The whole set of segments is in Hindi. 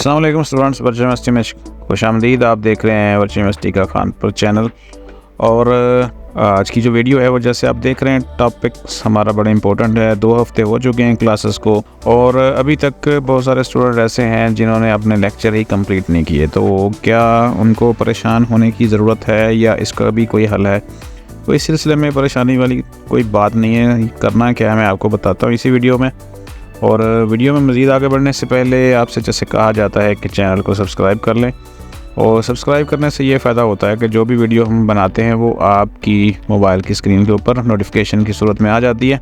असलम स्टूडेंट्स वर्चुअल यूनिवर्सिटी में खुश आमदीद आप देख रहे हैं वर्चुअल यूनिवर्सिटी का खानपुर चैनल और आज की जो वीडियो है, वो जैसे आप देख रहे हैं टॉपिक्स हमारा बड़ा इंपॉर्टेंट है। दो हफ़्ते हो चुके हैं क्लासेस को। और, अभी तक बहुत सारे स्टूडेंट ऐसे हैं, जिन्होंने अपने लेक्चर ही कंप्लीट नहीं किए। तो क्या उनको परेशान होने की ज़रूरत है, या इसका भी कोई हल है? तो इस सिलसिले में परेशानी वाली कोई बात नहीं है। करना क्या है, मैं आपको बताता हूँ इसी वीडियो में। और वीडियो में मज़ीद आगे बढ़ने से पहले आपसे जैसे कहा जाता है कि चैनल को सब्सक्राइब कर लें। और सब्सक्राइब करने से ये फ़ायदा होता है कि जो भी वीडियो हम बनाते हैं वो आपकी मोबाइल की स्क्रीन के ऊपर नोटिफिकेशन की सूरत में आ जाती है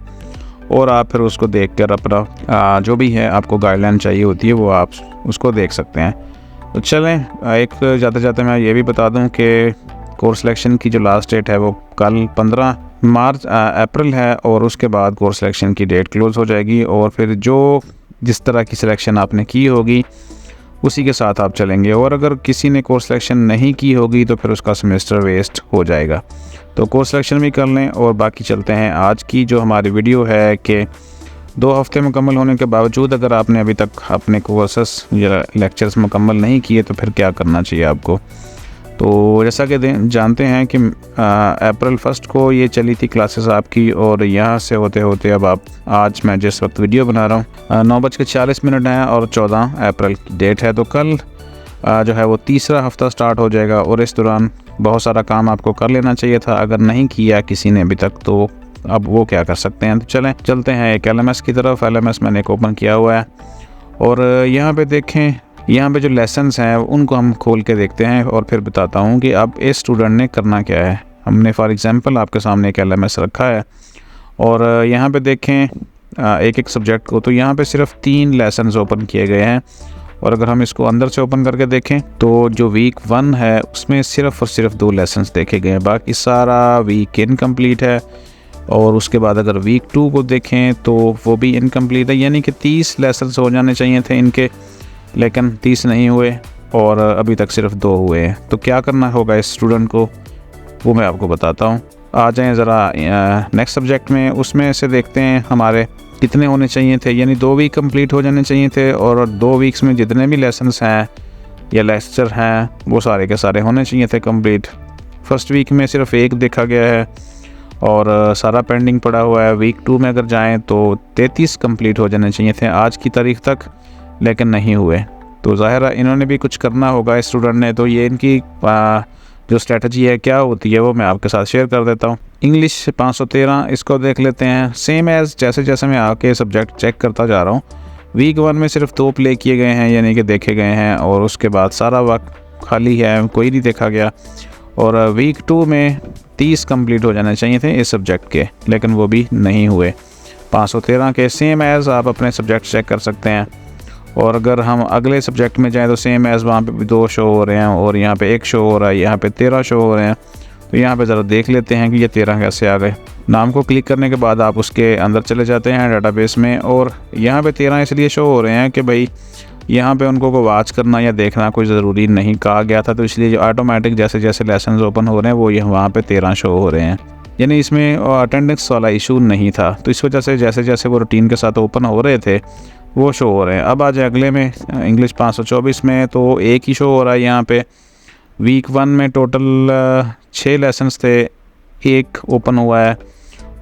और आप फिर उसको देख कर अपना जो भी है आपको गाइडलाइन चाहिए होती है वो आप उसको देख सकते हैं। तो चलें, एक जाते जाते मैं ये भी बता दूँ कि कोर्स सिलेक्शन की जो लास्ट डेट है वो कल पंद्रह मार्च अप्रैल है और उसके बाद कोर्स सिलेक्शन की डेट क्लोज़ हो जाएगी और फिर जो जिस तरह की सिलेक्शन आपने की होगी, उसी के साथ आप चलेंगे। और अगर किसी ने कोर्स सिलेक्शन नहीं की होगी तो फिर उसका सेमेस्टर वेस्ट हो जाएगा। तो कोर्स सिलेक्शन भी कर लें और बाकी चलते हैं आज की जो हमारी वीडियो है कि दो हफ़्ते मुकम्मल होने के बावजूद अगर आपने अभी तक अपने कोर्सेस या लेक्चर्स मुकम्मल नहीं किए तो फिर क्या करना चाहिए आपको? तो जैसा कि जानते हैं कि अप्रैल फ़र्स्ट को ये चली थी क्लासेस आपकी और यहाँ से होते होते अब आप आज मैं जिस वक्त वीडियो बना रहा हूँ नौ बज के चालीस मिनट हैं और चौदह अप्रैल की डेट है। तो कल जो है वो तीसरा हफ़्ता स्टार्ट हो जाएगा और इस दौरान बहुत सारा काम आपको कर लेना चाहिए था। अगर नहीं किया किसी ने अभी तक तो अब वो क्या कर सकते हैं? तो चलें, चलते हैं एक एल की तरफ़। एलएमएस मैंने एक ओपन किया हुआ है और यहाँ पे देखें यहाँ पे जो लेसन्स हैं, उनको हम खोल के देखते हैं और फिर बताता हूँ कि अब इस स्टूडेंट ने करना क्या है। हमने फॉर एग्ज़ाम्पल आपके सामने एक एलएमएस रखा है और यहाँ पे देखें एक एक सब्जेक्ट को तो यहाँ पे सिर्फ़ तीन लेसन्स ओपन किए गए हैं और अगर हम इसको अंदर से ओपन करके देखें तो जो वीक वन है, उसमें सिर्फ़ और सिर्फ़ दो लेसन्स देखे गए हैं। बाकी सारा वीक इनकम्प्लीट है और उसके बाद अगर वीक टू को देखें तो वो भी इनकम्प्लीट है। यानी कि तीस लेसन्स हो जाने चाहिए थे इनके। लेकिन तीस नहीं हुए और अभी तक सिर्फ़ दो हुए हैं। तो क्या करना होगा इस स्टूडेंट को? वो मैं आपको बताता हूँ। आ जाएँ ज़रा नेक्स्ट सब्जेक्ट में। उसमें से देखते हैं हमारे कितने होने चाहिए थे। यानी दो वीक कंप्लीट हो जाने चाहिए थे और दो वीक्स में जितने भी लेसन्स हैं या लेक्चर हैं, वो सारे के सारे होने चाहिए थे कंप्लीट फ़र्स्ट वीक में सिर्फ़ एक देखा गया है और सारा पेंडिंग पड़ा हुआ है। वीक टू में अगर जाएँ तो तैंतीस कंप्लीट हो जाने चाहिए थे। आज की तारीख तक लेकिन नहीं हुए। तो ज़ाहिर इन्होंने भी कुछ करना होगा स्टूडेंट ने तो ये इनकी आ, जो स्ट्रेटजी है क्या होती है वो मैं आपके साथ शेयर कर देता हूँ। इंग्लिश 513 इसको देख लेते हैं। सेम एज़ जैसे जैसे मैं आके सब्जेक्ट चेक करता जा रहा हूँ वीक वन में सिर्फ़ दो प्ले किए गए हैं यानी कि देखे गए हैं और उसके बाद सारा वक्त खाली है कोई नहीं देखा गया। और वीक टू में तीस कंप्लीट हो जाने चाहिए थे इस सब्जेक्ट के लेकिन वो भी नहीं हुए। 513 के सेम एज़ आप अपने सब्जेक्ट चेक कर सकते हैं। और अगर हम अगले सब्जेक्ट में जाएँ तो सेम एज़ वहाँ पे भी दो शो हो रहे हैं और यहाँ पे एक शो हो रहा है, यहाँ पे तेरह शो हो रहे हैं। तो यहाँ पे ज़रा देख लेते हैं कि ये तेरह कैसे आ गए। नाम को क्लिक करने के बाद आप उसके अंदर चले जाते हैं डाटाबेस में और यहाँ पे तेरह इसलिए शो हो रहे हैं कि भाई यहाँ पे उनको को वाच करना या देखना कोई ज़रूरी नहीं कहा गया था तो इसलिए जो ऑटोमेटिक जैसे जैसे लेसन ओपन हो रहे हैं, वो ये वहाँ पे तेरह शो हो रहे हैं। यानी इसमें अटेंडेंस वाला इशू नहीं था। तो इस वजह से जैसे जैसे वो रूटीन के साथ ओपन हो रहे थे वो शो हो रहे हैं। अब आ जाए अगले में इंग्लिश 524 में तो एक ही शो हो रहा है यहाँ पे। वीक वन में टोटल छः लेसन्स थे। एक ओपन हुआ है।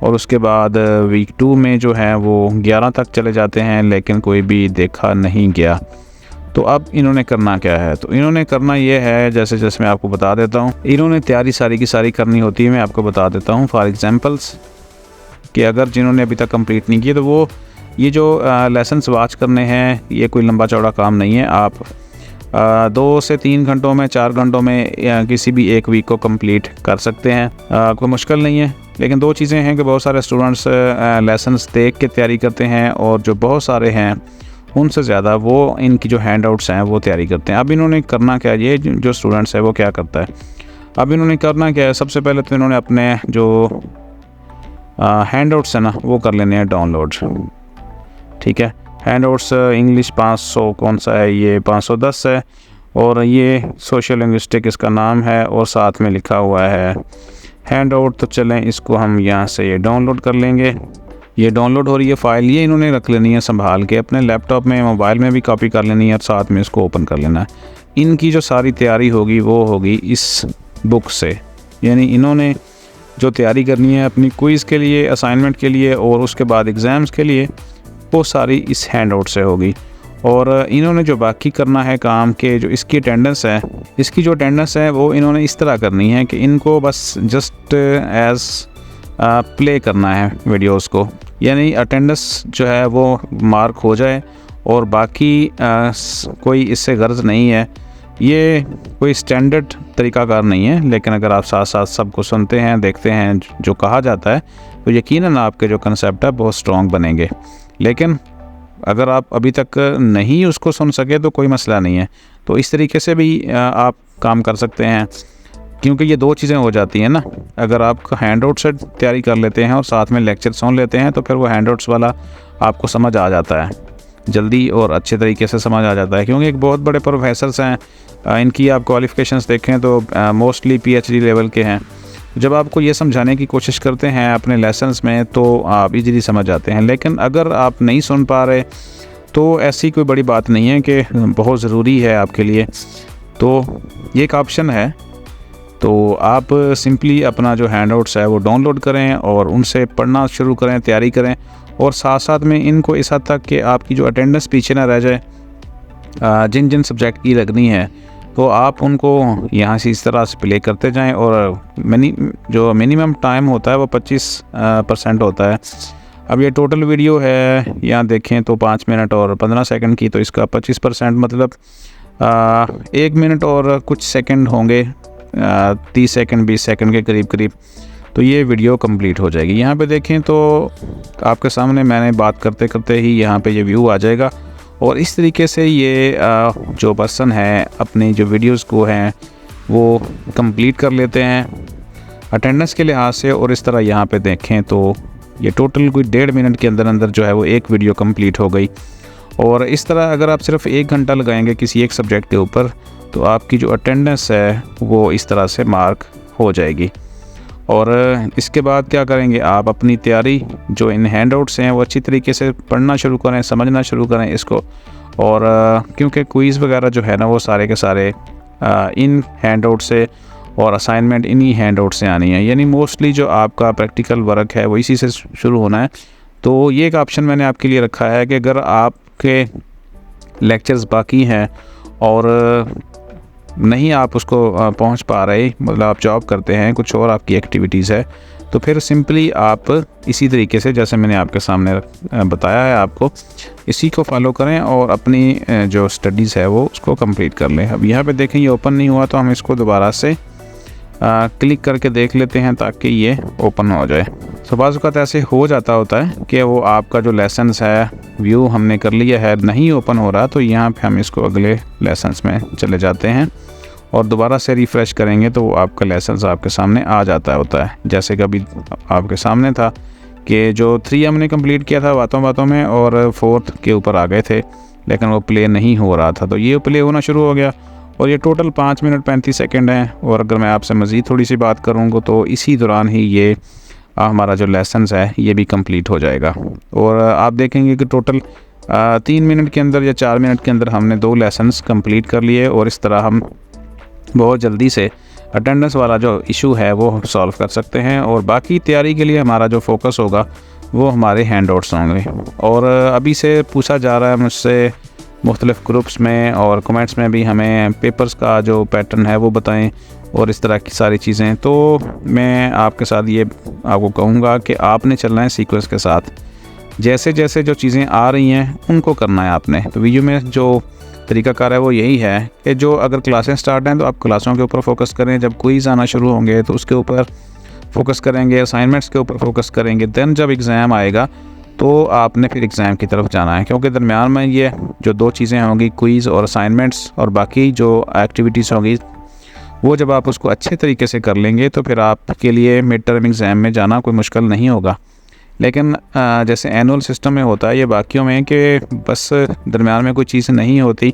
और उसके बाद वीक टू में जो है वो ग्यारह तक चले जाते हैं, लेकिन कोई भी देखा नहीं गया। तो अब इन्होंने करना क्या है? तो इन्होंने करना ये है, जैसे जैसे मैं आपको बता देता हूँ, इन्होंने तैयारी सारी की सारी करनी होती है, मैं आपको बता देता हूँ। फॉर एग्ज़ाम्पल्स कि अगर जिन्होंने अभी तक कंप्लीट नहीं किया तो वो ये जो लेसन वाच करने हैं ये कोई लंबा चौड़ा काम नहीं है। आप आ, दो से तीन घंटों में चार घंटों में किसी भी एक वीक को कंप्लीट कर सकते हैं। कोई मुश्किल नहीं है। लेकिन दो चीज़ें हैं कि बहुत सारे स्टूडेंट्स लेसन्स देख के तैयारी करते हैं और जो बहुत सारे हैं उनसे ज़्यादा वो इनकी जो हैंड आउट्स हैं वो तैयारी करते हैं। अब इन्होंने करना क्या ये जो स्टूडेंट्स है वो क्या करता है? अब इन्होंने करना क्या है? सबसे पहले तो इन्होंने अपने जो हैंड आउट्स हैं ना वो कर लेने हैं डाउनलोड ठीक है? हैंड आउट्स इंग्लिश 500 कौन सा है ये? 510 है। और ये सोशल लिंग्विस्टिक इसका नाम है और साथ में लिखा हुआ है। हैंड आउट तो चलें, इसको हम यहाँ से ये डाउनलोड कर लेंगे। ये डाउनलोड हो रही है फ़ाइल ये इन्होंने रख लेनी है संभाल के। अपने लैपटॉप में मोबाइल में भी कॉपी कर लेनी है और साथ में इसको ओपन कर लेना है। इनकी जो सारी तैयारी होगी, वो होगी इस बुक से। यानी इन्होंने जो तैयारी करनी है अपनी क्विज़ के लिए असाइनमेंट के लिए और उसके बाद एग्ज़ाम्स के लिए वो सारी इस हैंड आउट से होगी। और इन्होंने जो बाकी करना है काम के जो इसकी अटेंडेंस है इसकी जो अटेंडेंस है वो इन्होंने इस तरह करनी है कि इनको बस जस्ट एज प्ले करना है वीडियोस को। यानी अटेंडेंस जो है वो मार्क हो जाए और बाकी आ, कोई इससे गर्ज नहीं है। ये कोई स्टैंडर्ड तरीकाकार नहीं है लेकिन अगर आप साथ साथ सबको सुनते हैं देखते हैं जो कहा जाता है तो यकीनन आपके जो कंसेप्ट है बहुत स्ट्रॉन्ग बनेंगे। लेकिन अगर आप अभी तक नहीं उसको सुन सके तो कोई मसला नहीं है। तो इस तरीके से भी आप काम कर सकते हैं, क्योंकि ये दो चीज़ें हो जाती हैं ना। अगर आप हैंड आउट से तैयारी कर लेते हैं और साथ में लेक्चर सुन लेते हैं तो फिर वो हैंड आउट्स वाला आपको समझ आ जाता है। जल्दी और अच्छे तरीके से समझ आ जाता है, क्योंकि एक बहुत बड़े प्रोफेसर्स हैं। इनकी आप क्वालिफ़िकेशंस देखें तो मोस्टली पीएचडी लेवल के हैं। जब आपको ये समझाने की कोशिश करते हैं अपने लेसन्स में तो आप इजीली समझ जाते हैं। लेकिन अगर आप नहीं सुन पा रहे तो ऐसी कोई बड़ी बात नहीं है कि बहुत ज़रूरी है आपके लिए। तो ये एक ऑप्शन है। तो आप सिंपली अपना जो हैंड आउट्स है, वो डाउनलोड करें और उनसे पढ़ना शुरू करें, तैयारी करें और साथ साथ में इनको इस हद तक कि आपकी जो अटेंडेंस पीछे ना रह जाए जिन जिन सब्जेक्ट की लगनी है तो आप उनको यहाँ से इस तरह से प्ले करते जाएँ और मिनी जो मिनिमम टाइम होता है वो 25 परसेंट होता है। अब ये टोटल वीडियो है यहाँ देखें तो पाँच मिनट और पंद्रह सेकंड की तो इसका 25 परसेंट मतलब आ, एक मिनट और कुछ सेकंड होंगे तीस सेकंड बीस सेकंड के करीब करीब तो ये वीडियो कंप्लीट हो जाएगी। यहाँ पे देखें तो आपके सामने मैंने बात करते करते ही यहाँ पे ये व्यू आ जाएगा। और इस तरीके से ये जो पर्सन है, अपनी जो वीडियोस को हैं, वो कंप्लीट कर लेते हैं अटेंडेंस के लिहाज से और इस तरह यहाँ पे देखें तो ये टोटल कोई डेढ़ मिनट के अंदर अंदर जो है वो एक वीडियो कंप्लीट हो गई। और इस तरह अगर आप सिर्फ़ एक घंटा लगाएँगे किसी एक सब्जेक्ट के ऊपर तो आपकी जो अटेंडेंस है, वो इस तरह से मार्क हो जाएगी। और इसके बाद क्या करेंगे? आप अपनी तैयारी जो इन हैंड आउट्स हैं, वो अच्छी तरीके से पढ़ना शुरू करें, समझना शुरू करें इसको। और, क्योंकि क्विज़ वगैरह जो है ना, वो सारे के सारे इन हैंड आउट से और असाइनमेंट इन्हीं हैंड आउट से आनी है। यानी मोस्टली जो आपका प्रैक्टिकल वर्क है, वो इसी से शुरू होना है। तो ये एक ऑप्शन मैंने आपके लिए रखा है कि अगर आपके लेक्चर्स बाकी हैं और नहीं आप उसको पहुँच पा रहे मतलब आप जॉब करते हैं कुछ और आपकी एक्टिविटीज़ है तो फिर सिंपली आप इसी तरीके से जैसे मैंने आपके सामने बताया है आपको इसी को फॉलो करें और अपनी जो स्टडीज़ है वो उसको कंप्लीट कर लें। अब यहाँ पे देखें ये ओपन नहीं हुआ तो हम इसको दोबारा से आ, क्लिक करके देख लेते हैं ताकि ये ओपन हो जाए। तो बाज़ात ऐसे हो जाता होता है कि वो आपका जो लेसन्स है व्यू हमने कर लिया है नहीं ओपन हो रहा तो यहाँ पे हम इसको अगले लेसन्स में चले जाते हैं। और दोबारा से रिफ़्रेश करेंगे तो आपका लेसन्स आपके सामने आ जाता होता है। जैसे कि अभी आपके सामने था कि जो थ्री हमने कंप्लीट किया था बातों बातों में और फोर्थ के ऊपर आ गए थे, लेकिन वो प्ले नहीं हो रहा था। तो ये प्ले होना शुरू हो गया और ये टोटल पाँच मिनट पैंतीस सेकेंड है और अगर मैं आपसे मज़ीद थोड़ी सी बात करूँगा तो इसी दौरान ही ये हमारा जो लेसन्स है, ये भी कंप्लीट हो जाएगा। और आप देखेंगे कि टोटल तीन मिनट के अंदर या चार मिनट के अंदर हमने दो लेसन्स कंप्लीट कर लिए और इस तरह हम बहुत जल्दी से अटेंडेंस वाला जो इशू है वो सॉल्व कर सकते हैं और बाकी तैयारी के लिए हमारा जो फोकस होगा वो हमारे हैंड आउट्स होंगे। और अभी से पूछा जा रहा है मुझसे मुख्तलिफ़ ग्रुप्स में और कमेंट्स में भी हमें पेपर्स का जो पैटर्न है वो बताएँ और इस तरह की सारी चीज़ें। तो मैं आपके साथ ये आपको कहूँगा कि आपने चलना है सीक्वेंस के साथ। जैसे जैसे जो चीज़ें आ रही हैं, उनको करना है आपने। तो वीडियो में जो तरीकाकार है वो यही है कि जो अगर क्लासें स्टार्ट हैं तो आप क्लासों के ऊपर फोकस करें। जब क्विज़ आना शुरू होंगे तो उसके ऊपर फोकस करेंगे, असाइनमेंट्स के ऊपर फोकस करेंगे। देन जब एग्ज़ाम आएगा तो आपने फिर एग्ज़ाम की तरफ़ जाना है। क्योंकि दरमियान में ये जो दो चीज़ें होंगी, क्विज़ और असाइनमेंट्स और बाकी जो एक्टिविटीज़ होंगी, वो जब आप उसको अच्छे तरीके से कर लेंगे तो फिर आपके लिए मिड टर्म एग्ज़ाम में जाना कोई मुश्किल नहीं होगा। लेकिन जैसे एनुअल सिस्टम में होता है, ये बाकियों में कि बस दरमियान में कोई चीज़ नहीं होती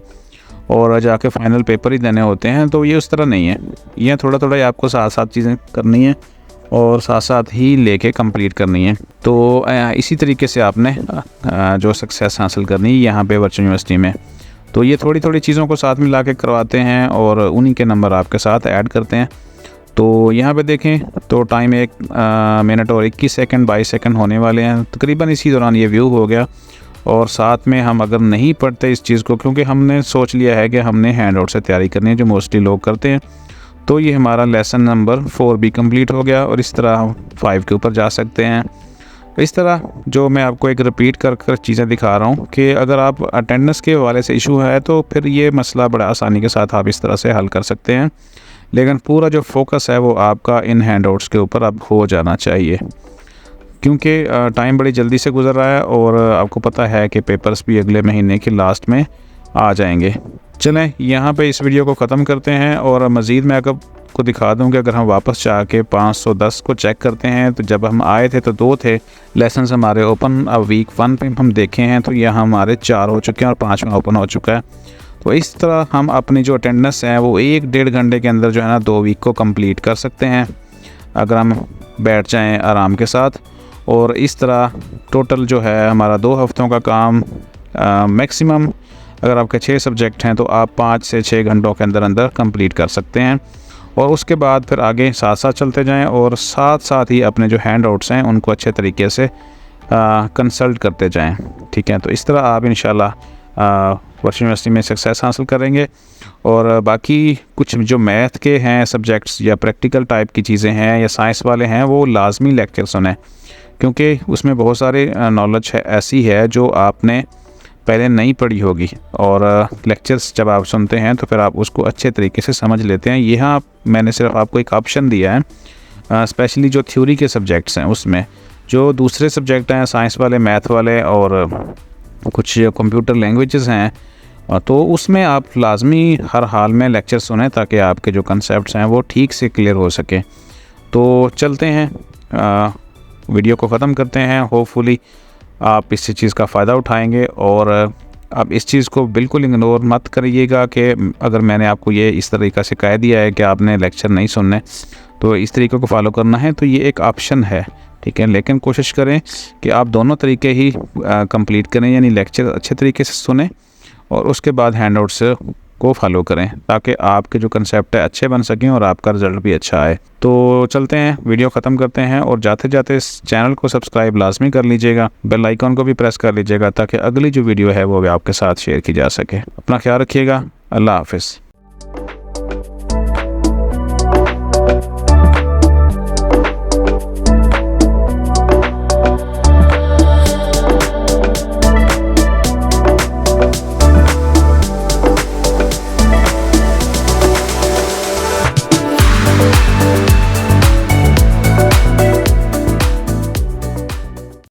और जाके फाइनल पेपर ही देने होते हैं तो ये उस तरह नहीं है। ये थोड़ा थोड़ा ही आपको साथ साथ चीज़ें करनी है और साथ साथ ही लेके कंप्लीट करनी है। तो इसी तरीके से आपने जो सक्सेस हासिल करनी है, यहाँ पे वर्चुअल यूनिवर्सिटी में। तो ये थोड़ी थोड़ी चीज़ों को साथ मिला के करवाते हैं और उन्हीं के नंबर आपके साथ ऐड करते हैं। तो यहाँ पे देखें तो टाइम एक मिनट और इक्कीस सेकंड बाईस सेकंड होने वाले हैं। तकरीबन इसी दौरान ये व्यू हो गया। और साथ में हम अगर नहीं पढ़ते इस चीज़ को, क्योंकि हमने सोच लिया है कि हमने हैंड आउट से तैयारी करनी है, जो मोस्टली लोग करते हैं तो ये हमारा लेसन नंबर फोर भी कंप्लीट हो गया और इस तरह हम फाइव के ऊपर जा सकते हैं। इस तरह जो मैं आपको एक रिपीट कर कर चीज़ें दिखा रहा हूँ कि अगर आप अटेंडेंस के हवाले से इशू है तो फिर ये मसला बड़ा आसानी के साथ आप इस तरह से हल कर सकते हैं। लेकिन पूरा जो फोकस है वो आपका इन हैंड आउट्स के ऊपर अब हो जाना चाहिए। क्योंकि टाइम बड़ी जल्दी से गुजर रहा है और आपको पता है कि पेपर्स भी अगले महीने के लास्ट में आ जाएँगे। चलें, यहाँ पे इस वीडियो को ख़त्म करते हैं और मज़ीद मैं अगर को दिखा दूँ कि अगर हम वापस जा के पाँच सौ दस को चेक करते हैं तो जब हम आए थे तो दो थे लेसन हमारे ओपन, अब वीक वन पे हम देखे हैं तो यह हमारे चार हो चुके हैं और पाँचवा ओपन हो चुका है। तो इस तरह हम अपनी जो अटेंडेंस है, वो एक डेढ़ घंटे के अंदर जो है ना, दो वीक को कंप्लीट कर सकते हैं, अगर हम बैठ जाएँ आराम के साथ। और इस तरह टोटल जो है हमारा दो हफ्तों का काम मैक्सिमम अगर आपके छः सब्जेक्ट हैं तो आप पाँच से छः घंटों के अंदर अंदर कंप्लीट कर सकते हैं। और उसके बाद फिर आगे साथ साथ चलते जाएँ और साथ साथ ही अपने जो हैंड आउट्स हैं, उनको अच्छे तरीके से कंसल्ट करते जाएँ। ठीक है तो इस तरह आप इन वर्ष यूनिवर्सिटी में सक्सेस हासिल करेंगे। और बाकी कुछ जो मैथ के हैं सब्जेक्ट्स या प्रैक्टिकल टाइप की चीज़ें हैं या साइंस वाले हैं, वो लाजमी लेक्चर सुने क्योंकि उसमें बहुत सारे नॉलेज है, ऐसी है जो आपने पहले नहीं पढ़ी होगी। और लेक्चर्स जब आप सुनते हैं तो फिर आप उसको अच्छे तरीके से समझ लेते हैं। यहाँ मैंने सिर्फ़ आपको एक ऑप्शन दिया है स्पेशली जो थ्योरी के सब्जेक्ट्स हैं उसमें। जो दूसरे सब्जेक्ट हैं साइंस वाले मैथ वाले और कुछ कंप्यूटर लैंग्वेजेस हैं तो उसमें आप लाजमी हर हाल में लेक्चर सुने ताकि आपके जो कंसेप्ट हैं वो ठीक से क्लियर हो सके। तो चलते हैं आ, वीडियो को ख़त्म करते हैं। होपफुली आप इस चीज़ का फ़ायदा उठाएँगे और आप इस चीज़ को बिल्कुल इग्नोर मत करिएगा कि अगर मैंने आपको ये इस तरीक़ा से कह दिया है कि आपने लेक्चर नहीं सुनने तो इस तरीके को फॉलो करना है तो ये एक ऑप्शन है, ठीक है? लेकिन कोशिश करें कि आप दोनों तरीके ही कंप्लीट करें, यानी लेक्चर अच्छे तरीके से सुने और उसके बाद हैंड आउट्स को फॉलो करें, ताकि आपके जो कंसेप्ट है अच्छे बन सकें और आपका रिज़ल्ट भी अच्छा आए। तो चलते हैं वीडियो ख़त्म करते हैं और जाते जाते इस चैनल को सब्सक्राइब लाजमी कर लीजिएगा बेल आइकॉन को भी प्रेस कर लीजिएगा, ताकि अगली जो वीडियो है वो भी आपके साथ शेयर की जा सके। अपना ख्याल रखिएगा, अल्लाह हाफिज़।